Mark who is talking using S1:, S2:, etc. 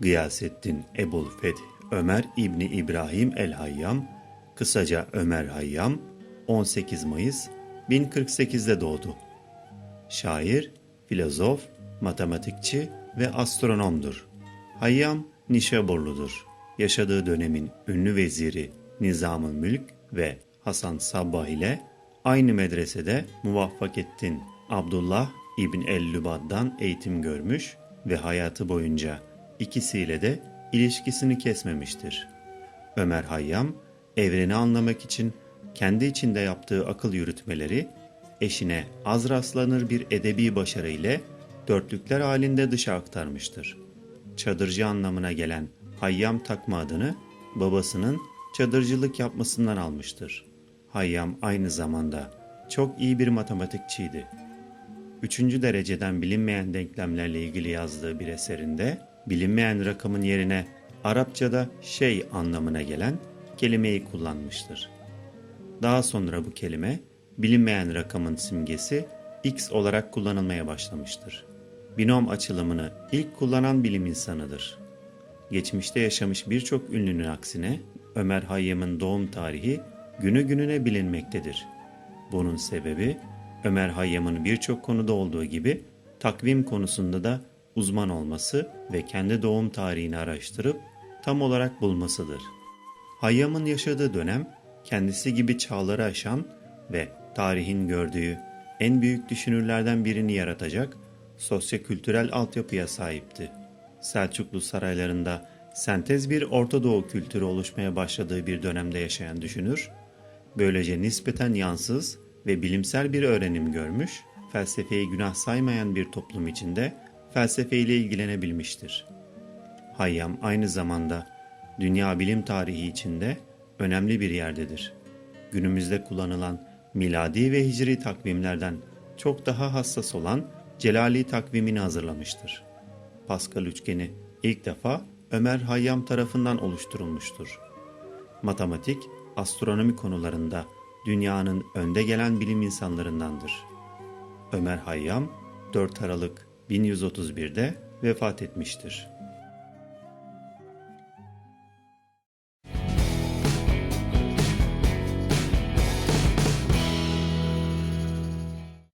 S1: Gıyasettin Ebul Feth Ömer İbni İbrahim El Hayyam, kısaca Ömer Hayyam, 18 Mayıs 1048'de doğdu. Şair, filozof, matematikçi ve astronomdur. Hayyam Nişaburludur. Yaşadığı dönemin ünlü veziri Nizamül Mülk ve Hasan Sabbah ile aynı medresede Muvaffakettin Abdullah İbn el-Lübad'dan eğitim görmüş ve hayatı boyunca ikisiyle de ilişkisini kesmemiştir. Ömer Hayyam, evreni anlamak için kendi içinde yaptığı akıl yürütmeleri, eşine az rastlanır bir edebi başarı ile dörtlükler halinde dışa aktarmıştır. Çadırcı anlamına gelen Hayyam takma adını babasının çadırcılık yapmasından almıştır. Hayyam aynı zamanda çok iyi bir matematikçiydi. Üçüncü dereceden bilinmeyen denklemlerle ilgili yazdığı bir eserinde bilinmeyen rakamın yerine Arapçada şey anlamına gelen kelimeyi kullanmıştır. Daha sonra bu kelime bilinmeyen rakamın simgesi x olarak kullanılmaya başlamıştır. Binom açılımını ilk kullanan bilim insanıdır. Geçmişte yaşamış birçok ünlünün aksine Ömer Hayyam'ın doğum tarihi günü gününe bilinmektedir. Bunun sebebi Ömer Hayyam'ın birçok konuda olduğu gibi takvim konusunda da uzman olması ve kendi doğum tarihini araştırıp tam olarak bulmasıdır. Hayyam'ın yaşadığı dönem kendisi gibi çağları aşan ve tarihin gördüğü en büyük düşünürlerden birini yaratacak sosyokültürel altyapıya sahipti. Selçuklu saraylarında sentez bir Orta Doğu kültürü oluşmaya başladığı bir dönemde yaşayan düşünür, böylece nispeten yansız ve bilimsel bir öğrenim görmüş, felsefeyi günah saymayan bir toplum içinde felsefeyle ilgilenebilmiştir. Hayyam aynı zamanda dünya bilim tarihi içinde önemli bir yerdedir. Günümüzde kullanılan miladi ve hicri takvimlerden çok daha hassas olan Celali takvimini hazırlamıştır. Pascal üçgeni ilk defa Ömer Hayyam tarafından oluşturulmuştur. Matematik, astronomi konularında dünyanın önde gelen bilim insanlarındandır. Ömer Hayyam 4 Aralık 1131'de vefat etmiştir.